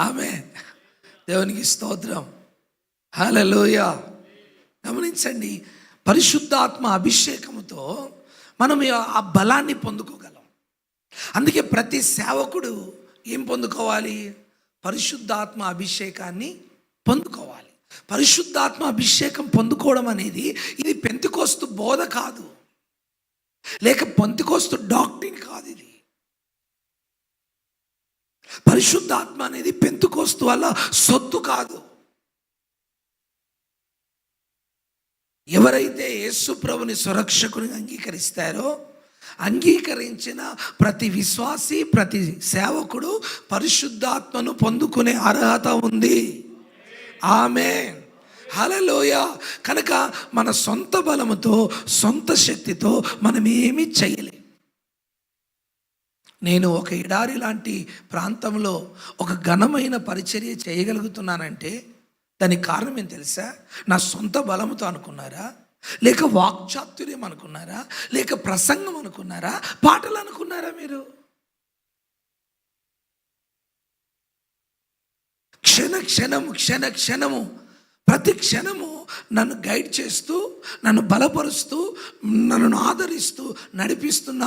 ఆమె దేవునికి స్తోత్రం. హలోయ గమనించండి పరిశుద్ధాత్మ అభిషేకముతో మనం ఆ బలాన్ని పొందుకోగలం. అందుకే ప్రతి సేవకుడు ఏం పొందుకోవాలి? పరిశుద్ధాత్మ అభిషేకాన్ని పొందుకోవాలి. పరిశుద్ధాత్మ అభిషేకం పొందుకోవడం అనేది ఇది పెంతికోస్తు బోధ కాదు. లేక పొంతికోస్తు డాక్టింగ్ కాదు ఇది. పరిశుద్ధాత్మ అనేది పెంతుకోస్తు వల్ల సొత్తు కాదు. ఎవరైతే యేసు ప్రభుని సురక్షకుని అంగీకరిస్తారో అంగీకరించిన ప్రతి విశ్వాసి ప్రతి సేవకుడు పరిశుద్ధాత్మను పొందుకునే అర్హత ఉంది. ఆమె హలలోయ కనుక మన సొంత బలముతో సొంత శక్తితో మనం ఏమీ చేయలేం. నేను ఒక ఎడారి లాంటి ప్రాంతంలో ఒక ఘనమైన పరిచర్య చేయగలుగుతున్నానంటే దానికి కారణం ఏం తెలుసా? నా సొంత బలముతో అనుకున్నారా? లేక వాక్చాతుర్యం అనుకున్నారా? లేక ప్రసంగం అనుకున్నారా? పాటలు అనుకున్నారా మీరు? క్షణ క్షణము క్షణ క్షణము ప్రతి క్షణము నన్ను గైడ్ చేస్తూ నన్ను బలపరుస్తూ నన్ను ఆదరిస్తూ నడిపిస్తున్న